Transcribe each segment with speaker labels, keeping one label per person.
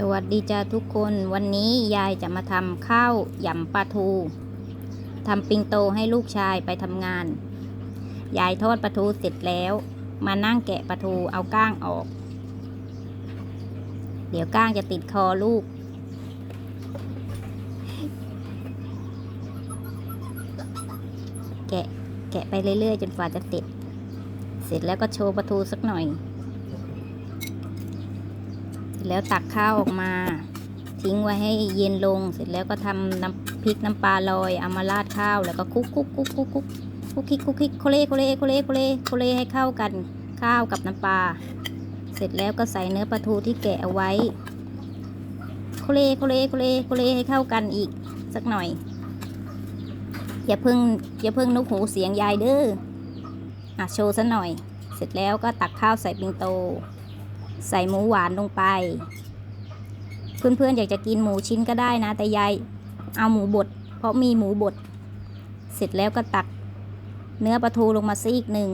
Speaker 1: สวัสดีจ้าทุกคนวันนี้ยายจะมาทำข้าวหยำปลาทูทำปิงโตให้ลูกชายไปทำงาน ยายทอดปลาทูเสร็จแล้ว มานั่งแกะปลาทูเอาก้างออก เดี๋ยวก้างจะติดคอลูก แกะแกะไปเรื่อยๆ จนกว่าจะติด เสร็จแล้วก็โชว์ปลาทูสักหน่อย แล้วตักข้าวออกมา ทิ้งไว้ให้เย็นลง เสร็จแล้วก็ทำน้ำพริกน้ำปลาลอยเอามาราดข้าวแล้วก็คุกคุกคุกคุกคุกคุกคิกคุกคิกโคเลโคเลโคเลโคเลโคเลให้เข้ากันข้าวกับน้ำปลาเสร็จแล้วก็ใส่เนื้อปลาทูที่แกะเอาไว้โคเลโคเลโคเลโคเลให้เข้ากันอีกสักหน่อย อย่าเพิ่งอย่าเพิ่งนุกหูเสียงยายเด้ออะโชว์ซะหน่อย เสร็จแล้วก็ตักข้าวใส่ปิงโต ใส่หมูหวานลงไป เพื่อนๆอยากจะกินหมูชิ้นก็ได้นะ แต่ยายเอาหมูบด เพราะมีหมูบด เสร็จแล้วก็ตักเนื้อปลาทูลงมาซีกหนึ่ง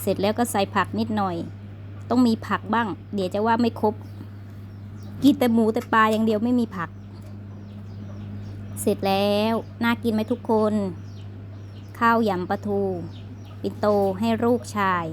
Speaker 1: เสร็จแล้วก็ใส่ผักนิดหน่อย ต้องมีผักบ้าง เดี๋ยวจะว่าไม่ครบ กินแต่หมูแต่ปลาอย่างเดียวไม่มีผัก เสร็จแล้วน่ากินไหมทุกคน ข้าวยำปลาทู ปินโตให้ลูกชาย